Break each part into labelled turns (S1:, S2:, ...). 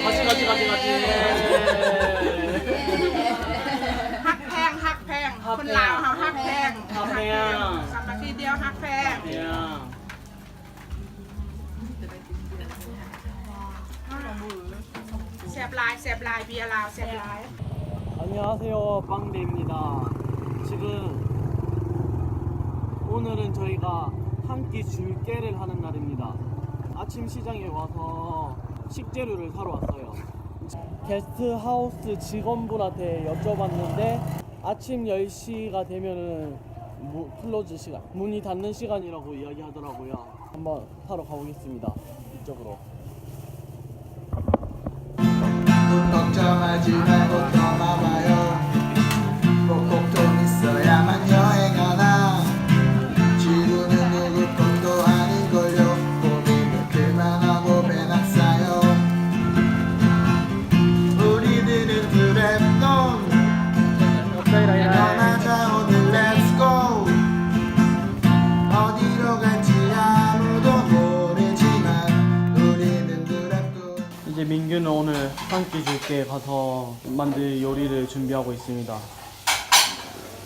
S1: 같이 같이 같이 같이.
S2: ฮักแพงฮักแพงคนลาวเฮาฮักแพง
S1: ฮักแพง
S2: สามัคคีเดียวฮักแพง
S1: 야.
S2: แสบหลายแสบหลายเบียร์ลาวแสบหลาย
S1: 안녕하세요 빵대입니다. 지금 오늘은 저희가 한 끼 줄게를 하는 날입니다. 아침 시장에 와서 식재료를 사러 왔어요. 게스트하우스 직원분한테 여쭤봤는데 아침 10시가 되면은 무- 클로즈 시간, 문이 닫는 시간이라고 이야기하더라고요. 한번 사러 가보겠습니다. 이쪽으로.
S3: 걱정하지 말고
S1: 이제 민규는 오늘 한끼 줄게 가서 만들 요리를 준비하고 있습니다.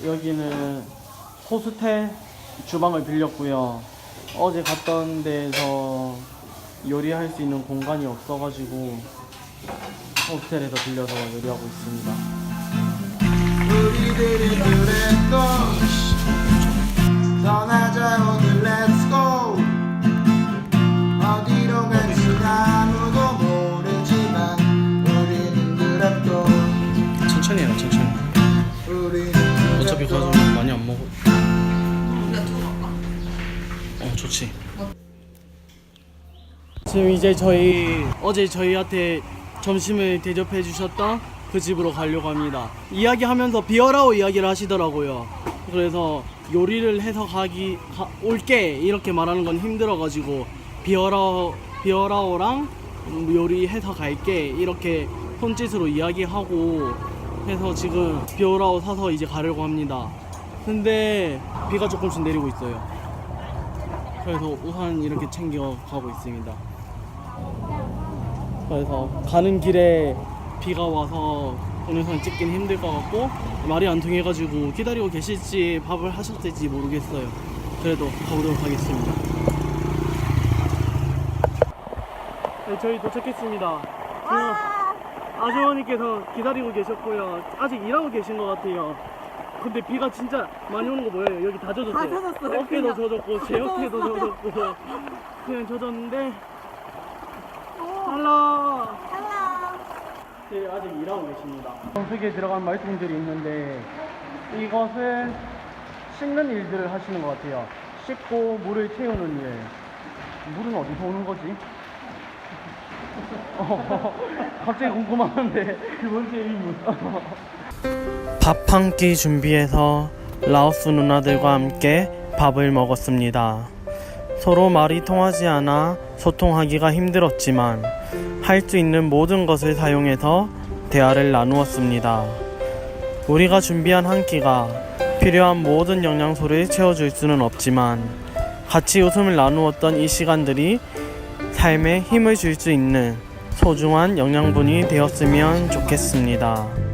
S1: 여기는 호스텔 주방을 빌렸고요. 어제 갔던 데에서 요리할 수 있는 공간이 없어가지고 호스텔에서 빌려서 요리하고 있습니다.
S3: 그랬고
S1: 가서 많이 안 먹어. 어, 좋지. 지금 이제 저희 어제 저희한테 점심을 대접해 주셨던 그 집으로 가려고 합니다. 이야기하면서 비어라오 이야기를 하시더라고요. 그래서 요리를 해서 가기 가, 올게 이렇게 말하는 건 힘들어가지고 비어라오 비어라오랑 요리해서 갈게 이렇게 손짓으로 이야기하고 해서 지금 비오라오 사서 이제 가려고 합니다. 근데 비가 조금씩 내리고 있어요. 그래서 우산 이렇게 챙겨 가고 있습니다. 그래서 가는 길에 비가 와서 동영상 찍긴 힘들 것 같고 말이 안 통해가지고 기다리고 계실지 밥을 하셨을지 모르겠어요. 그래도 가보도록 하겠습니다. 네, 저희 도착했습니다. 지금 아주머니께서 기다리고 계셨고요. 아직 일하고 계신 것 같아요. 근데 비가 진짜 많이 오는 거 보여요. 여기 다 젖었어요.
S2: 다 젖었어요,
S1: 어깨도
S2: 그냥.
S1: 젖었고 제 어깨도. 젖었고 그냥 젖었는데 할로 네, 아직 일하고 계십니다. 정수기에 들어간 말씀들이 있는데 이것은 씻는 일들을 하시는 것 같아요. 씻고 물을 채우는 일. 물은 어디서 오는 거지? 어, 갑자기 궁금한데 두 번째 의문. 밥 한 끼 준비해서 라오스 누나들과 함께 밥을 먹었습니다. 서로 말이 통하지 않아 소통하기가 힘들었지만 할 수 있는 모든 것을 사용해서 대화를 나누었습니다. 우리가 준비한 한 끼가 필요한 모든 영양소를 채워줄 수는 없지만 같이 웃음을 나누었던 이 시간들이 삶에 힘을 줄 수 있는 소중한 영양분이 되었으면 좋겠습니다.